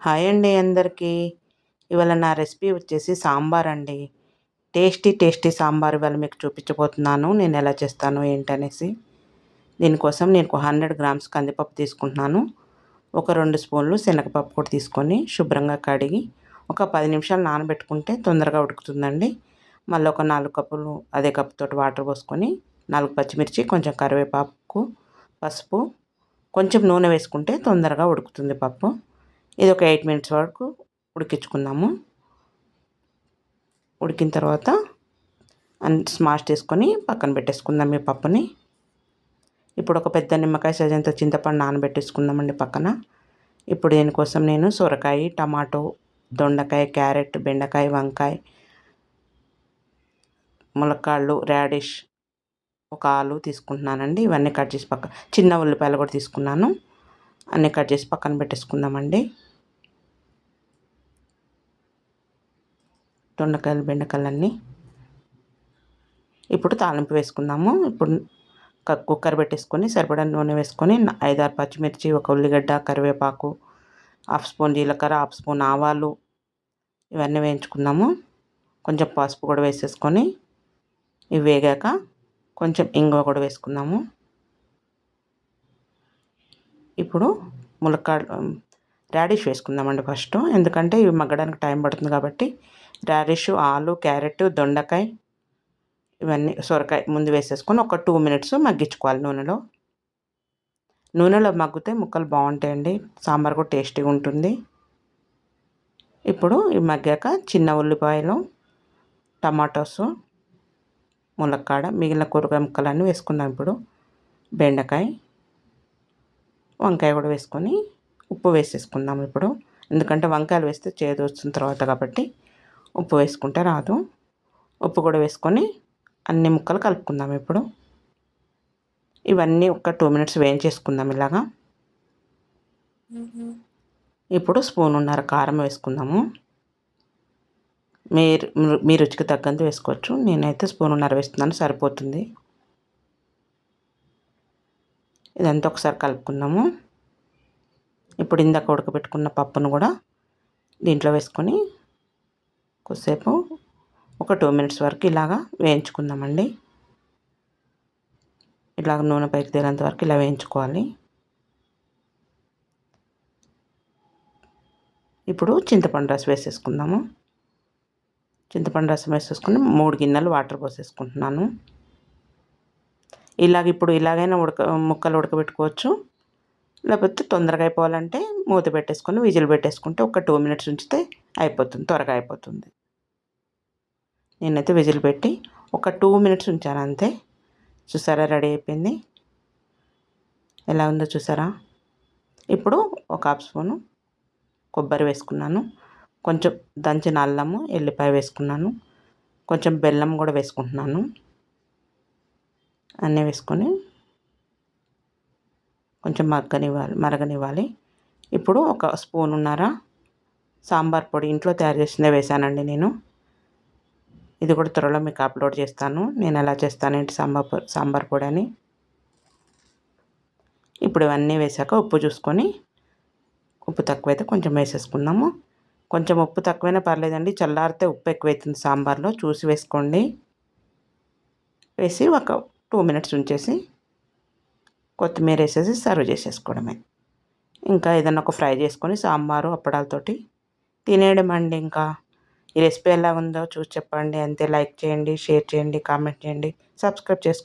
Hi అండి అందరికీ. ఇవాళ నా రెసిపీ వచ్చేసి సాంబార్ అండి. టేస్టీ టేస్టీ సాంబార్ ఇవాళ మీకు చూపించబోతున్నాను. నేను ఎలా చేస్తాను ఏంటనేసి. దీనికోసం నేను ఒక హండ్రెడ్ గ్రామ్స్ కందిపప్పు తీసుకుంటున్నాను. ఒక రెండు స్పూన్లు శనగపప్పు కూడా తీసుకొని శుభ్రంగా కడిగి ఒక పది నిమిషాలు నానబెట్టుకుంటే తొందరగా ఉడుకుతుందండి. మళ్ళీ ఒక నాలుగు కప్పులు అదే కప్పుతో వాటర్ పోసుకొని నాలుగు పచ్చిమిర్చి కొంచెం కరివేపాకు పసుపు కొంచెం నూనె వేసుకుంటే తొందరగా ఉడుకుతుంది పప్పు. ఇది ఒక ఎయిట్ మినిట్స్ వరకు ఉడికించుకుందాము. ఉడికిన తర్వాత స్మాష్ చేసుకొని పక్కన పెట్టేసుకుందాం ఈ పప్పుని. ఇప్పుడు ఒక పెద్ద నిమ్మకాయ సజంతో చింతపండు నానబెట్టేసుకుందామండి పక్కన. ఇప్పుడు దీనికోసం నేను సొరకాయ టమాటో దొండకాయ క్యారెట్ బెండకాయ వంకాయ ములక్కాళ్ళు రాడిష్ ఒక ఆలు తీసుకుంటున్నానండి. ఇవన్నీ కట్ చేసి పక్క చిన్న ఉల్లిపాయలు కూడా తీసుకున్నాను. అన్నీ కట్ చేసి పక్కన పెట్టేసుకుందామండి. దొండకాయలు బెండకాయలన్నీ ఇప్పుడు తాలింపు వేసుకుందాము. ఇప్పుడు కుక్కర్ పెట్టేసుకొని సరిపడా నూనె వేసుకొని ఐదారు పచ్చిమిర్చి ఒక ఉల్లిగడ్డ కరివేపాకు హాఫ్ స్పూన్ జీలకర్ర హాఫ్ స్పూన్ ఆవాలు ఇవన్నీ వేయించుకుందాము. కొంచెం పసుపు కూడా వేసేసుకొని ఇవి వేగాక కొంచెం ఇంగువ కూడా వేసుకుందాము. ఇప్పుడు ములక్కాడ రాడిష్ వేసుకుందామండి ఫస్ట్. ఎందుకంటే ఇవి మగ్గడానికి టైం పడుతుంది కాబట్టి రాడిష్ ఆలు క్యారెట్ దొండకాయ ఇవన్నీ సొరకాయ ముందు వేసేసుకొని ఒక టూ మినిట్స్ మగ్గించుకోవాలి నూనెలో. నూనెలో మగ్గితే ముక్కలు బాగుంటాయండి. సాంబార్ కూడా టేస్టీగా ఉంటుంది. ఇప్పుడు ఇవి మగ్గాక చిన్న ఉల్లిపాయలు టమాటోస్ ములక్కాడ మిగిలిన కూరగాయ ముక్కలన్నీ వేసుకుందాం ఇప్పుడు. బెండకాయ వంకాయ కూడా వేసుకొని ఉప్పు వేసేసుకుందాం ఇప్పుడు. ఎందుకంటే వంకాయలు వేస్తే చేదు వచ్చిన తర్వాత కాబట్టి ఉప్పు వేసుకుంటే రాదు. ఉప్పు కూడా వేసుకొని అన్ని ముక్కలు కలుపుకుందాం ఇప్పుడు. ఇవన్నీ ఒక టూ మినిట్స్ వేయించేసుకుందాం ఇలాగా. ఇప్పుడు స్పూన్ ఉన్నర కారం వేసుకుందాము. మీరు మీ రుచికి తగ్గంత వేసుకోవచ్చు. నేనైతే స్పూన్ ఉన్నర వేస్తున్నాను సరిపోతుంది. ఇదంతా ఒకసారి కలుపుకుందాము. ఇప్పుడు ఇందాక ఉడకబెట్టుకున్న పప్పును కూడా దీంట్లో వేసుకొని కొద్దిసేపు ఒక టూ మినిట్స్ వరకు ఇలాగా వేయించుకుందామండి. ఇలాగ నూనె పైకి తేలేంత వరకు ఇలా వేయించుకోవాలి. ఇప్పుడు చింతపండు రసం వేసేసుకుందాము. చింతపండు రసం వేసేసుకుని మూడు గిన్నెలు వాటర్ పోసేసుకుంటున్నాను. ఇలాగ ఇప్పుడు ఇలాగైనా ఉడక ముక్కలు ఉడకబెట్టుకోవచ్చు. లేకపోతే తొందరగా అయిపోవాలంటే మూత పెట్టేసుకొని విజిల్ పెట్టేసుకుంటే ఒక టూ మినిట్స్ ఉంచితే అయిపోతుంది త్వరగా అయిపోతుంది. నేనైతే విజిల్ పెట్టి ఒక టూ మినిట్స్ ఉంచాను అంతే. చూసారా రెడీ అయిపోయింది. ఎలా ఉందో చూసారా? ఇప్పుడు ఒక హాఫ్ స్పూను కొబ్బరి వేసుకున్నాను. కొంచెం దంచిన అల్లము ఎల్లిపాయ వేసుకున్నాను. కొంచెం బెల్లం కూడా వేసుకుంటున్నాను. అన్నీ వేసుకొని కొంచెం మగ్గనివ్వాలి మరగనివ్వాలి. ఇప్పుడు ఒక స్పూన్ ఉన్నారా? సాంబార్ పొడి ఇంట్లో తయారు చేసిందే వేసానండి నేను. ఇది కూడా త్వరలో మీకు అప్లోడ్ చేస్తాను. నేను ఎలా చేస్తానేంటి సాంబార్ సాంబార్ పొడి అని? ఇప్పుడు ఇవన్నీ వేసాక ఉప్పు చూసుకొని ఉప్పు తక్కువైతే కొంచెం వేసేసుకుందాము. కొంచెం ఉప్పు తక్కువైనా పర్లేదండి. చల్లారితే ఉప్పు ఎక్కువైతుంది సాంబార్లో. చూసి వేసుకోండి. వేసి ఒక టూ మినిట్స్ ఉంచేసి కొత్తిమీర వేసేసి సర్వ్ చేసేసుకోవడమే. ఇంకా ఏదైనా ఒక ఫ్రై చేసుకొని సాంబారు అప్పడాలతోటి తినేయడం అండి ఇంకా. ఈ రెసిపీ ఎలా ఉందో చూసి చెప్పండి. అంతే లైక్ చేయండి షేర్ చేయండి కామెంట్ చేయండి సబ్స్క్రైబ్ చేసుకోండి